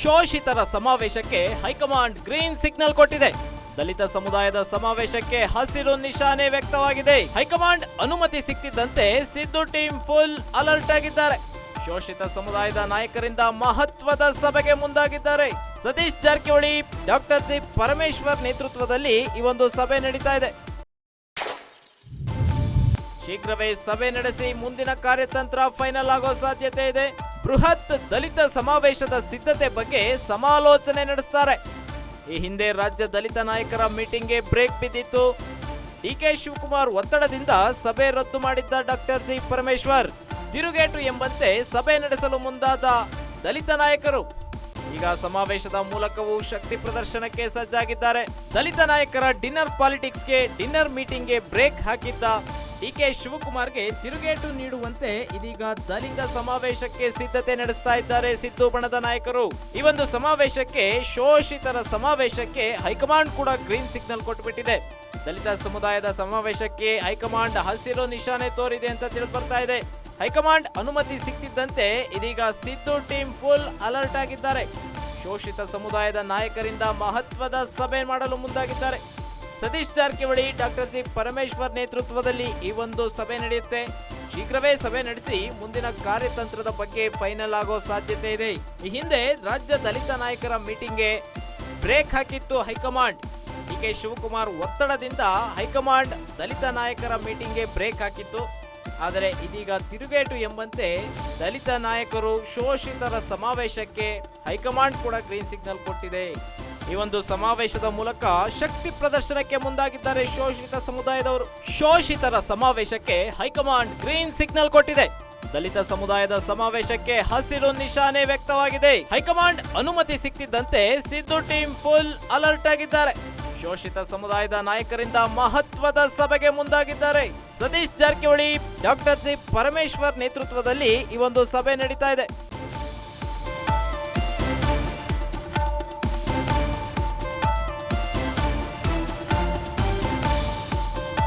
ಶೋಷಿತರ ಸಮಾವೇಶಕ್ಕೆ high command green signal ಕೊಟ್ಟಿದೆ. ದಲಿತ ಸಮುದಾಯದ ಸಮಾವೇಶಕ್ಕೆ ಹಸಿರು ನಿಶಾನೆ ವ್ಯಕ್ತವಾಗಿದೆ. ಹೈಕಮಾಂಡ್ ಅನುಮತಿ ಸಿಕ್ಕಿದ್ದಂತೆ ಸಿದ್ದು ಟೀಮ್ ಫುಲ್ ಅಲರ್ಟ್ ಆಗಿದ್ದಾರೆ. ಶೋಷಿತ ಸಮುದಾಯದ ನಾಯಕರಿಂದ ಮಹತ್ವದ ಸಭೆಗೆ ಮುಂದಾಗಿದ್ದಾರೆ. ಸತೀಶ್ ಜಾರಕಿಹೊಳಿ, ಡಾಕ್ಟರ್ ಸಿ ಪರಮೇಶ್ವರ್ ನೇತೃತ್ವದಲ್ಲಿ ಈ ಒಂದು ಸಭೆ ನಡೀತಾ ಇದೆ. ಶೀಘ್ರವೇ ಸಭೆ ನಡೆಸಿ ಮುಂದಿನ ಕಾರ್ಯತಂತ್ರ ಫೈನಲ್ ಆಗೋ ಸಾಧ್ಯತೆ ಇದೆ. ಬೃಹತ್ ದಲಿತ ಸಮಾವೇಶದ ಸಿದ್ಧತೆ ಬಗ್ಗೆ ಸಮಾಲೋಚನೆ ನಡೆಸ್ತಾರೆ. ಈ ಹಿಂದೆ ರಾಜ್ಯ ದಲಿತ ನಾಯಕರ ಮೀಟಿಂಗ್ಗೆ ಬ್ರೇಕ್ ಬಿದ್ದಿತ್ತು. ಡಿಕೆ ಶಿವಕುಮಾರ್ ಒತ್ತಡದಿಂದ ಸಭೆ ರದ್ದು ಮಾಡಿದ್ದ ಡಾಕ್ಟರ್ ಜಿ ಪರಮೇಶ್ವರ್, ತಿರುಗೇಟು ಎಂಬಂತೆ ಸಭೆ ನಡೆಸಲು ಮುಂದಾದ ದಲಿತ ನಾಯಕರು. ಈಗ ಸಮಾವೇಶದ ಮೂಲಕವೂ ಶಕ್ತಿ ಪ್ರದರ್ಶನಕ್ಕೆ ಸಜ್ಜಾಗಿದ್ದಾರೆ. ದಲಿತ ನಾಯಕರ ಡಿನ್ನರ್ ಪಾಲಿಟಿಕ್ಸ್ಗೆ ಡಿನ್ನರ್ ಮೀಟಿಂಗ್ಗೆ ಬ್ರೇಕ್ ಹಾಕಿದ್ದ ಡಿಕೆ ಶಿವಕುಮಾರ್ಗೆ ತಿರುಗೇಟು ನೀಡುವಂತೆ ಇದೀಗ ದಲಿಂಗ ಸಮಾವೇಶಕ್ಕೆ ಸಿದ್ಧತೆ ನಡೆಸ್ತಾ ಇದ್ದಾರೆ ಸಿದ್ದು ಬಣದ ನಾಯಕರು. ಈ ಒಂದು ಸಮಾವೇಶಕ್ಕೆ ಶೋಷಿತರ ಸಮಾವೇಶಕ್ಕೆ ಹೈಕಮಾಂಡ್ ಕೂಡ ಗ್ರೀನ್ ಸಿಗ್ನಲ್ ಕೊಟ್ಟುಬಿಟ್ಟಿದೆ ದಲಿತ ಸಮುದಾಯದ ಸಮಾವೇಶಕ್ಕೆ ಹೈಕಮಾಂಡ್ ಹಸಿರು ನಿಶಾನೆ ತೋರಿದೆ ಅಂತ ತಿಳಿದು ಬರ್ತಾ ಇದೆ. ಹೈಕಮಾಂಡ್ ಅನುಮತಿ ಸಿಕ್ತಿದ್ದಂತೆ ಇದೀಗ ಸಿದ್ದು ಟೀಮ್ ಫುಲ್ ಅಲರ್ಟ್ ಆಗಿದ್ದಾರೆ. ಶೋಷಿತ ಸಮುದಾಯದ ನಾಯಕರಿಂದ ಮಹತ್ವದ ಸಭೆ ಮಾಡಲು ಮುಂದಾಗಿದ್ದಾರೆ. ಸತೀಶ್ ಜಾರಕಿಹೊಳಿ, ಡಾಕ್ಟರ್ ಜಿ ಪರಮೇಶ್ವರ್ ನೇತೃತ್ವದಲ್ಲಿ ಈ ಒಂದು ಸಭೆ ನಡೆಯುತ್ತೆ. ಶೀಘ್ರವೇ ಸಭೆ ನಡೆಸಿ ಮುಂದಿನ ಕಾರ್ಯತಂತ್ರದ ಬಗ್ಗೆ ಫೈನಲ್ ಆಗೋ ಸಾಧ್ಯತೆ ಇದೆ. ಈ ಹಿಂದೆ ರಾಜ್ಯ ದಲಿತ ನಾಯಕರ ಮೀಟಿಂಗ್ಗೆ ಬ್ರೇಕ್ ಹಾಕಿತ್ತು ಹೈಕಮಾಂಡ್. ಡಿಕೆ ಶಿವಕುಮಾರ್ ಒತ್ತಡದಿಂದ ಹೈಕಮಾಂಡ್ ದಲಿತ ನಾಯಕರ ಮೀಟಿಂಗ್ಗೆ ಬ್ರೇಕ್ ಹಾಕಿತ್ತು. ಆದರೆ ಇದೀಗ ತಿರುಗೇಟು ಎಂಬಂತೆ ದಲಿತ ನಾಯಕರು ಶೋಷಿತರ ಸಮಾವೇಶಕ್ಕೆ ಹೈಕಮಾಂಡ್ ಕೂಡ ಗ್ರೀನ್ ಸಿಗ್ನಲ್ ಕೊಟ್ಟಿದೆ. ಈ ಒಂದು ಸಮಾವೇಶದ ಮೂಲಕ ಶಕ್ತಿ ಪ್ರದರ್ಶನಕ್ಕೆ ಮುಂದಾಗಿದ್ದಾರೆ ಶೋಷಿತ ಸಮುದಾಯದವರು. ಶೋಷಿತರ ಸಮಾವೇಶಕ್ಕೆ ಹೈಕಮಾಂಡ್ ಗ್ರೀನ್ ಸಿಗ್ನಲ್ ಕೊಟ್ಟಿದೆ. ದಲಿತ ಸಮುದಾಯದ ಸಮಾವೇಶಕ್ಕೆ ಹಸಿರು ನಿಶಾನೆ ವ್ಯಕ್ತವಾಗಿದೆ. ಹೈಕಮಾಂಡ್ ಅನುಮತಿ ಸಿಕ್ಕಿದ್ದಂತೆ ಸಿದ್ದು ಟೀಮ್ ಫುಲ್ ಅಲರ್ಟ್ ಆಗಿದ್ದಾರೆ. ಶೋಷಿತ ಸಮುದಾಯದ ನಾಯಕರಿಂದ ಮಹತ್ವದ ಸಭೆಗೆ ಮುಂದಾಗಿದ್ದಾರೆ. ಸತೀಶ್ ಜಾರಕಿಹೊಳಿ, ಡಾಕ್ಟರ್ ಜಿ ಪರಮೇಶ್ವರ್ ನೇತೃತ್ವದಲ್ಲಿ ಈ ಒಂದು ಸಭೆ ನಡೀತಾ ಇದೆ.